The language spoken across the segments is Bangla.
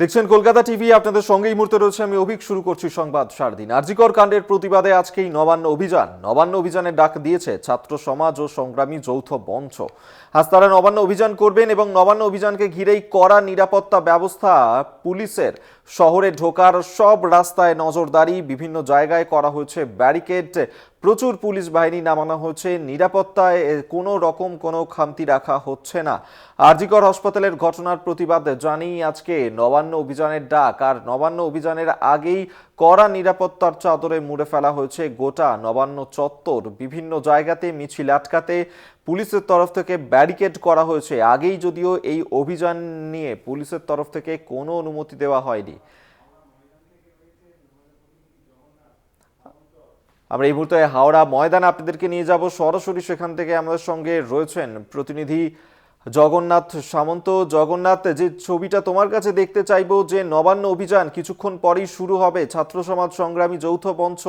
দেখছেন কলকাতা টিভি, আপনাদের সঙ্গে এই মুহূর্তে রয়েছে আমি অভিক, শুরু করছি সংবাদ সারদিন। আরজিকর কাণ্ডের প্রতিবাদে আজকেই নবান্ন অভিযান। নবান্ন অভিযানের ডাক দিয়েছে ছাত্র সমাজ ও সংগ্রামী যৌথ মঞ্চ। আজ তারা নবান্ন অভিযান করবেন এবং নবান্ন অভিযানকে ঘিরেই কড়া নিরাপত্তা ব্যবস্থা পুলিশের শহরে ঢোকার সব রাস্তায় নজরদারি বিভিন্ন জায়গায় করা হয়েছে ব্যারিকেড। প্রচুর পুলিশ বাহিনী নামানো হয়েছে। নিরাপত্তায় কোনো রকম কোনো খামতি রাখা হচ্ছে না। আরজিকর হাসপাতালের ঘটনার প্রতিবাদ জানিয়ে আজকে নবান্ন অভিযানের ডাক। আর নবান্ন অভিযানের আগেই কড়া নিরাপত্তার চাদরে মুড়ে ফেলা হয়েছে গোটা নবান্ন চত্বর। বিভিন্ন জায়গাতে মিছিল আটকাতে পুলিশের তরফ থেকে ব্যারিকেড করা হয়েছে। আগেই যদিও এই অভিযান নিয়ে পুলিশের তরফ থেকে কোনো অনুমতি দেওয়া হয়নি। আমরা এই মুহূর্তে হাওড়া ময়দান আপনাদেরকে নিয়ে যাব। সরাসরি সেখান থেকে আমাদের সঙ্গে রয়েছেন প্রতিনিধি জগন্নাথ সামন্ত। জগন্নাথ, যে ছবিটা তোমার কাছে দেখতে চাইব যে নবান্ন অভিযান কিছুক্ষণ পরেই শুরু হবে। ছাত্র সমাজ সংগ্রামী যৌথ মঞ্চ,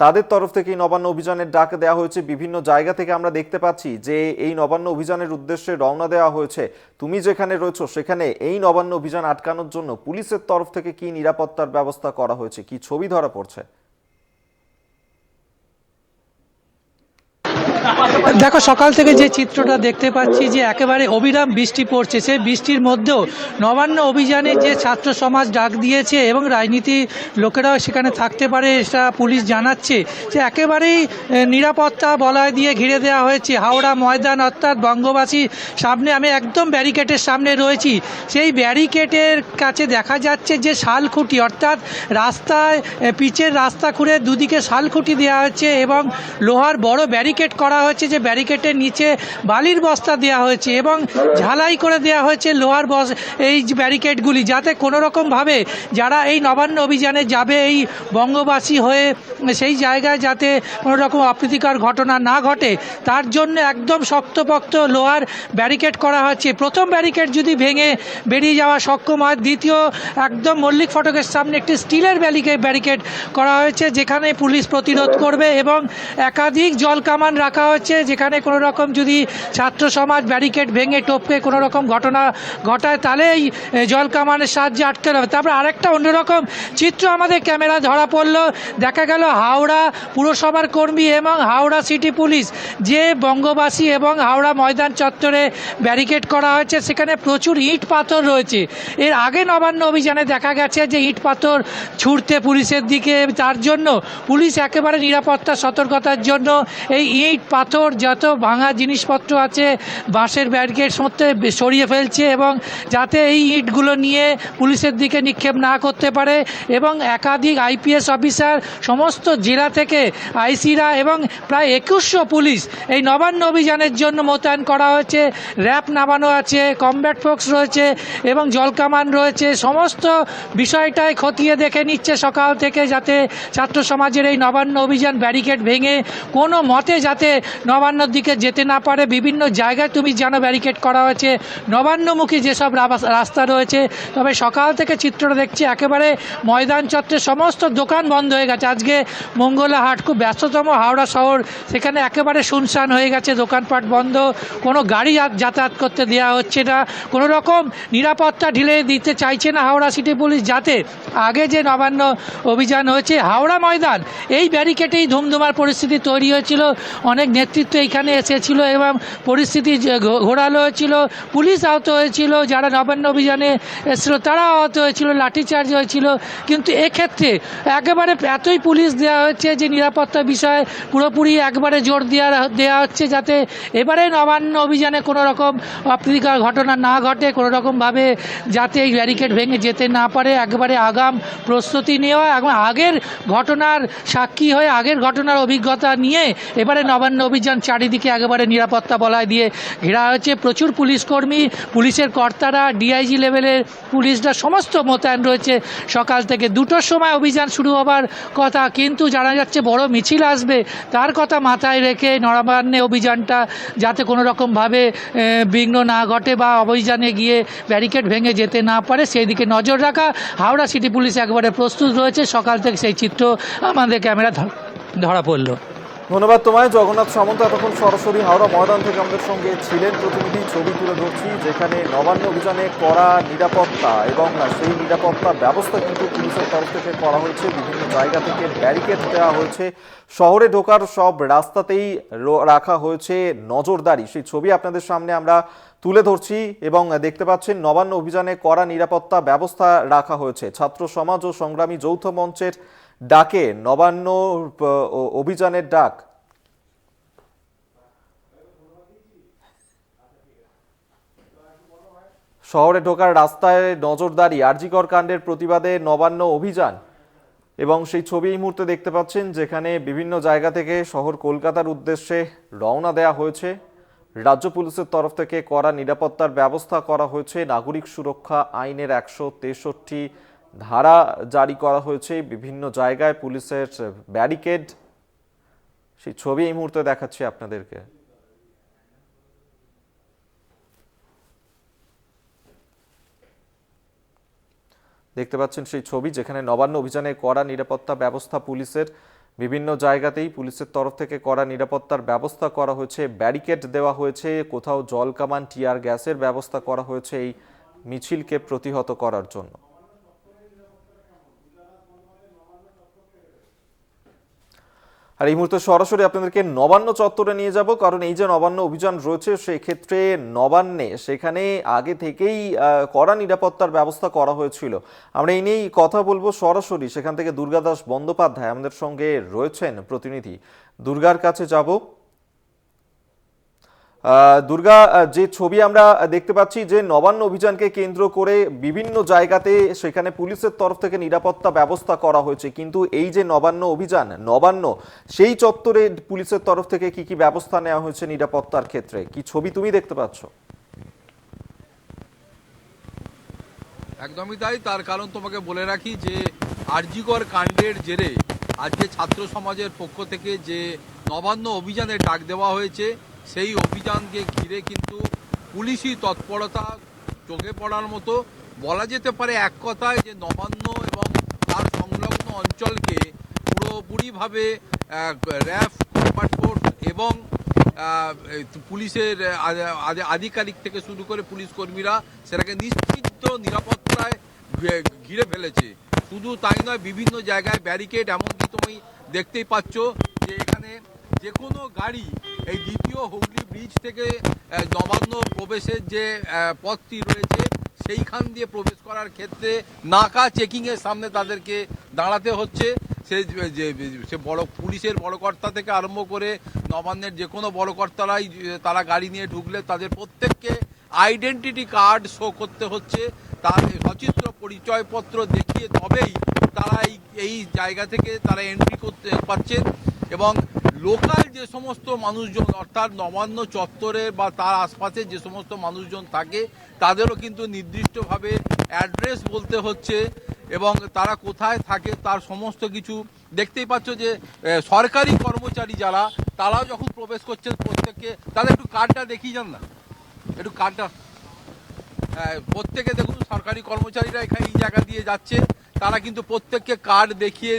তাদের তরফ থেকে নবান্ন অভিযানের ডাক দেওয়া হয়েছে। বিভিন্ন জায়গা থেকে আমরা দেখতে পাচ্ছি যে এই নবান্ন অভিযানের উদ্দেশ্যে রওনা দেওয়া হয়েছে। তুমি যেখানে রয়েছো সেখানে এই নবান্ন অভিযান আটকানোর জন্য পুলিশের তরফ থেকে কি নিরাপত্তার ব্যবস্থা করা হয়েছে? কি ছবি ধরা পড়ছে? what দেখো সকাল থেকে যে চিত্রটা দেখতে পাচ্ছি যে একেবারে অবিরাম বৃষ্টি পড়ছে। সেই বৃষ্টির মধ্যেও নবান্ন অভিযানে যে ছাত্র সমাজ ডাক দিয়েছে এবং রাজনীতি লোকেরাও সেখানে থাকতে পারে সেটা পুলিশ জানাচ্ছে যে একেবারেই নিরাপত্তা বলয় দিয়ে ঘিরে দেওয়া হয়েছে। হাওড়া ময়দান অর্থাৎ বঙ্গবাসী সামনে, আমি একদম ব্যারিকেডের সামনে রয়েছি। সেই ব্যারিকেডের কাছে দেখা যাচ্ছে যে শালখুঁটি অর্থাৎ রাস্তায় পিচের রাস্তা খুঁড়ে দুদিকে শালখুঁটি দেওয়া হয়েছে এবং লোহার বড় ব্যারিকেড করা হয়েছে যে ব্যারিকেডের নিচে বালির বস্তা দেওয়া হয়েছে এবং ঝালাই করে দেওয়া হয়েছে লোহার বস, এই ব্যারিকেডগুলি যাতে কোনো রকমভাবে যারা এই নবান্ন অভিযানে যাবে, এই বঙ্গবাসী হয়ে সেই জায়গায় যাতে কোনো রকম অপ্রীতিকর ঘটনা না ঘটে, তার জন্য একদম শক্তপোক্ত লোহার ব্যারিকেড করা হচ্ছে প্রথম ব্যারিকেড যদি ভেঙে বেরিয়ে যাওয়া সক্ষম হয়, দ্বিতীয় একদম মল্লিক ফটকের সামনে একটি স্টিলের ব্যারিকেড ব্যারিকেড করা হয়েছে, যেখানে পুলিশ প্রতিরোধ করবে এবং একাধিক জল কামান রাখা হচ্ছে যেখানে কোনো রকম যদি ছাত্র সমাজ ব্যারিকেড ভেঙে টপকে কোনো রকম ঘটনা ঘটায় তাহলে এই জল কামানের সাহায্যে আটকে হবে তারপর আরেকটা অন্যরকম চিত্র আমাদের ক্যামেরা ধরা পড়ল। দেখা গেল হাওড়া পুরসভার কর্মী এবং হাওড়া সিটি পুলিশ, যে বঙ্গবাসী এবং হাওড়া ময়দান চত্বরে ব্যারিকেড করা হয়েছে, সেখানে প্রচুর ইট পাথর রয়েছে। এর আগে নবান্ন অভিযানে দেখা গেছে যে ইট পাথর ছুটতে পুলিশের দিকে, তার জন্য পুলিশ একেবারে নিরাপত্তা, সতর্কতার জন্য এই ইট পাথর যত ভাঙা জিনিসপত্র আছে, বাঁশের ব্যারিকেড সমস্ত সরিয়ে ফেলছে এবং যাতে এই ইটগুলো নিয়ে পুলিশের দিকে নিক্ষেপ না করতে পারে এবং একাধিক আইপিএস অফিসার, সমস্ত জেলা থেকে আইসিরা এবং প্রায় একুশশো পুলিশ এই নবান্ন অভিযানের জন্য মোতায়েন করা হয়েছে। র্যাব নামানো আছে, কমব্যাট ফোর্স রয়েছে এবং জলকামান রয়েছে। সমস্ত বিষয়টাই খতিয়ে দেখে নিচ্ছে সকাল থেকে যাতে ছাত্র সমাজের এই নবান্ন অভিযান ব্যারিকেড ভেঙে কোনো মতে যাতে নবান্নর দিকে যেতে না পারে। বিভিন্ন জায়গায় তুমি জানো ব্যারিকেড করা হয়েছে। নবান্নমুখী যেসব রাস্তা রয়েছে, তবে সকাল থেকে চিত্রটা দেখছি একেবারে ময়দান চত্বরের সমস্ত দোকান বন্ধ হয়ে গেছে। আজকে মঙ্গলা হাট, খুব ব্যস্ততম হাওড়া শহর, সেখানে একেবারে শুনশান হয়ে গেছে। দোকানপাট বন্ধ, কোনো গাড়ি যাতায়াত করতে দেওয়া হচ্ছে না। কোনো রকম নিরাপত্তা ঢিলে দিতে চাইছে না হাওড়া সিটি পুলিশ যাতে। আগে যে নবান্ন অভিযান হয়েছে, হাওড়া ময়দান, এই ব্যারিকেডেই ধুমধুমার পরিস্থিতি তৈরি হয়েছিল। অনেক নেতৃত্ব এইখানে এসেছিল এবং পরিস্থিতি ঘোরালো হয়েছিল, পুলিশ আহত হয়েছিল, যারা নবান্ন অভিযানে এসেছিল তারা আহত হয়েছিল, লাঠিচার্জ হয়েছিল। কিন্তু এক্ষেত্রে একেবারে এতই পুলিশ দেওয়া হয়েছে যে নিরাপত্তা বিষয়ে পুরোপুরি একবারে জোর দেওয়া দেওয়া হচ্ছে যাতে এবারে নবান্ন অভিযানে কোনো রকম অপ্রীতিকর ঘটনা না ঘটে কোনো রকমভাবে যাতে এই ব্যারিকেড ভেঙে যেতে না পারে, একবারে আগাম প্রস্তুতি নেওয়া এবং আগের ঘটনার সাক্ষী হয়ে আগের ঘটনার অভিজ্ঞতা নিয়ে এবারে নবান্ন অভিযান চারিদিকে একেবারে নিরাপত্তা বলায় দিয়ে ঘেরা হয়েছে। প্রচুর পুলিশ কর্মী পুলিশের কর্তারা ডিআইজি লেভেলের পুলিশরা, সমস্ত মোতায়েন রয়েছে। সকাল থেকে দুটোর সময় অভিযান শুরু হবার কথা, কিন্তু জানা যাচ্ছে বড় মিছিল আসবে। তার কথা মাথায় রেখে নবান্নে অভিযানটা যাতে কোনো রকমভাবে বিঘ্ন না ঘটে বা অভিযানে গিয়ে ব্যারিকেড ভেঙে যেতে না পারে সেই দিকে নজর রাখা। হাওড়া সিটি পুলিশ একবারে প্রস্তুত রয়েছে। সকাল থেকে সেই চিত্র আমাদের ক্যামেরা ধরা পড়ল। ধন্যবাদ তোমায়। জগন্নাথ সামন্ত এতক্ষণ সরাসরি হাওড়া ময়দান থেকে আমাদের সঙ্গে ছিলেন। প্রতিনিধি ছবি তুলে ধরছি, যেখানে নবান্ন অভিযানে করা নিরাপত্তা এবং সেই নিরাপত্তা ব্যবস্থা কিন্তু পুলিশের তরফ থেকে করা হয়েছে। বিভিন্ন জায়গা থেকে ব্যারিকেড দেওয়া হয়েছে। শহরে ঢোকার সব রাস্তাতেই রাখা হয়েছে নজরদারি। সেই ছবি আপনাদের সামনে আমরা তুলে ধরছি এবং দেখতে পাচ্ছেন, নবান্ন অভিযানে করা নিরাপত্তা ব্যবস্থা রাখা হয়েছে। ছাত্র সমাজ ও সংগ্রামী যৌথ মঞ্চের ডাকে নবান্ন অভিযানের ডাক। শহরে ঢোকার রাস্তায় নজরদারি, আরজিকর কাণ্ডের প্রতিবাদে নবান্ন অভিযান। এবং সেই ছবি এই মুহূর্তে দেখতে পাচ্ছেন, যেখানে বিভিন্ন জায়গা থেকে শহর কলকাতার উদ্দেশ্যে রওনা দেয়া হয়েছে। রাজ্য পুলিশের তরফ থেকে করা নিরাপত্তার ব্যবস্থা করা হয়েছে। নাগরিক সুরক্ষা আইনের একশো তেষট্টি ধারা জারি করা হয়েছে। বিভিন্ন জায়গায় পুলিশের ব্যারিকেড। সেই ছবি এই মুহূর্তে দেখাচ্ছি আপনাদেরকে। দেখতে পাচ্ছেন সেই ছবি যেখানে নবান্ন অভিযানে কড়া নিরাপত্তা ব্যবস্থা পুলিশের। বিভিন্ন জায়গাতেই পুলিশের তরফ থেকে কড়া নিরাপত্তার ব্যবস্থা করা হয়েছে। ব্যারিকেড দেওয়া হয়েছে। কোথাও জল কামান, টিয়ার গ্যাসের ব্যবস্থা করা হয়েছে। এই মিছিলকে প্রতিহত করার জন্য। আর এই মুহূর্তে সরাসরি আপনাদেরকে নবান্ন চত্বরে নিয়ে যাব, কারণ এই যে নবান্ন অভিযান রয়েছে, সেক্ষেত্রে নবান্নে সেখানে আগে থেকেই কড়া নিরাপত্তার ব্যবস্থা করা হয়েছিল। আমরা এই নিয়েই কথা বলব সরাসরি। সেখান থেকে দুর্গাদাস বন্দ্যোপাধ্যায় আমাদের সঙ্গে রয়েছেন প্রতিনিধি। দুর্গার কাছে যাব। দুর্গা যে ছবি আমরা দেখতে পাচ্ছি যে নবান্ন অভিযানকে কেন্দ্র করে বিভিন্ন জায়গাতে সেখানে পুলিশের তরফ থেকে নিরাপত্তা ব্যবস্থা করা হয়েছে। কিন্তু এই যে নবান্ন অভিযান, নবান্ন, সেই চত্বরে পুলিশের তরফ থেকে কি কি ব্যবস্থা নেওয়া হয়েছে নিরাপত্তার ক্ষেত্রে? কি ছবি তুমি দেখতে পাচ্ছ? একদমই তাই। তার কারণ তোমাকে বলে রাখি যে আরজিকর কাণ্ডের জেরে আজকে ছাত্র সমাজের পক্ষ থেকে যে নবান্ন অভিযানে ডাক দেওয়া হয়েছে সেই অভিযানকে ঘিরে কিন্তু পুলিশি তৎপরতা চোখে পড়ার মতো বলা যেতে পারে এক কথায় যে নবান্ন এবং তার সংলগ্ন অঞ্চলকে পুরোপুরিভাবে র্যাফ কম্বাট ফোর্স এবং পুলিশের আধিকারিক থেকে শুরু করে পুলিশ কর্মীরা সেটাকে নিশ্চিত নিরাপত্তায় ঘিরে ফেলেছে। শুধু তাই নয়, বিভিন্ন জায়গায় ব্যারিকেড এমনকি তুমি দেখতেই পাচ্ছ যে এখানে যে কোনো গাড়ি এই দ্বিতীয় হুগলি ব্রিজ থেকে নবান্ন প্রবেশের যে পথটি রয়েছে, সেইখান দিয়ে প্রবেশ করার ক্ষেত্রে নাকা চেকিংয়ের সামনে তাদেরকে দাঁড়াতে হচ্ছে। সে যে সে বড় পুলিশের বড় কর্তা থেকে আরম্ভ করে নবান্নের যে কোনো বড় কর্তারাই তারা গাড়ি নিয়ে ঢুকলে তাদের প্রত্যেককে আইডেন্টিটি কার্ড শো করতে হচ্ছে। তার সচিত্র পরিচয়পত্র দেখিয়ে তবেই তারা এই জায়গা থেকে তারা এন্ট্রি করতে পারছেন এবং লোকাল যে সমস্ত মানুষজন অর্থাৎ নবান্ন চত্বরে বা তার আশপাশে যে সমস্ত মানুষজন থাকে তাদেরও কিন্তু নির্দিষ্টভাবে অ্যাড্রেস বলতে হচ্ছে এবং তারা কোথায় থাকে তার সমস্ত কিছু। দেখতেই পাচ্ছ যে সরকারি কর্মচারী যারা তারাও যখন প্রবেশ করছেন প্রত্যেককে তাদের একটু কার্ডটা দেখিয়ে যান না? একটু কার্ডটা। হ্যাঁ, প্রত্যেকে দেখুন সরকারি কর্মচারীরা এখানে এই জায়গা দিয়ে যাচ্ছে তারা কিন্তু প্রত্যেককে কার্ড দেখিয়ে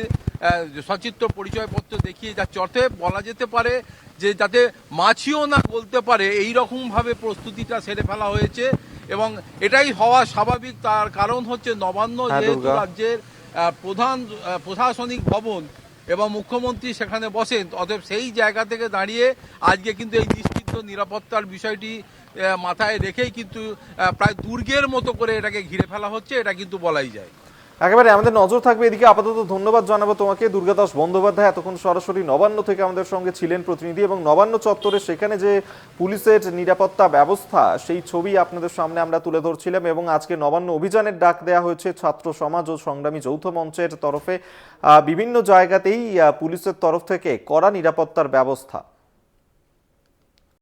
সচিত্র পরিচয়পত্র দেখিয়ে যাচ্ছে। অর্থে বলা যেতে পারে যে যাতে মাছিও না বলতে পারে এই রকম ভাবে প্রস্তুতিটা সেরে ফেলা হয়েছে এবং এটাই হওয়া স্বাভাবিক। তার কারণ হচ্ছে নবান্ন হ্যাঁ, যেহেতু রাজ্যের প্রধান প্রশাসনিক ভবন এবং মুখ্যমন্ত্রী সেখানে বসেন অতএব সেই জায়গা থেকে দাঁড়িয়ে আজকে কিন্তু এই নিশ্চিত নিরাপত্তার বিষয়টি মাথায় রেখেই কিন্তু প্রায় দুর্গের মতো করে এটাকে ঘিরে ফেলা হচ্ছে এটা কিন্তু বলাই যায়। একেবারে আমাদের নজর থাকবে এদিকে। আপাতত ধন্যবাদ জানাব তোমাকে। দুর্গাদাস বন্দ্যোপাধ্যায় এতক্ষণ সরাসরি নবান্ন থেকে আমাদের সঙ্গে ছিলেন প্রতিনিধি এবং নবান্ন চত্বরে সেখানে যে পুলিশের নিরাপত্তা ব্যবস্থা, সেই ছবি আপনাদের সামনে আমরা তুলে ধরছিলাম এবং আজকে নবান্ন অভিযানের ডাক দেওয়া হয়েছে ছাত্র সমাজ ও সংগ্রামী যৌথ মঞ্চের তরফে। বিভিন্ন জায়গাতেই পুলিশের তরফ থেকে কড়া নিরাপত্তার ব্যবস্থা।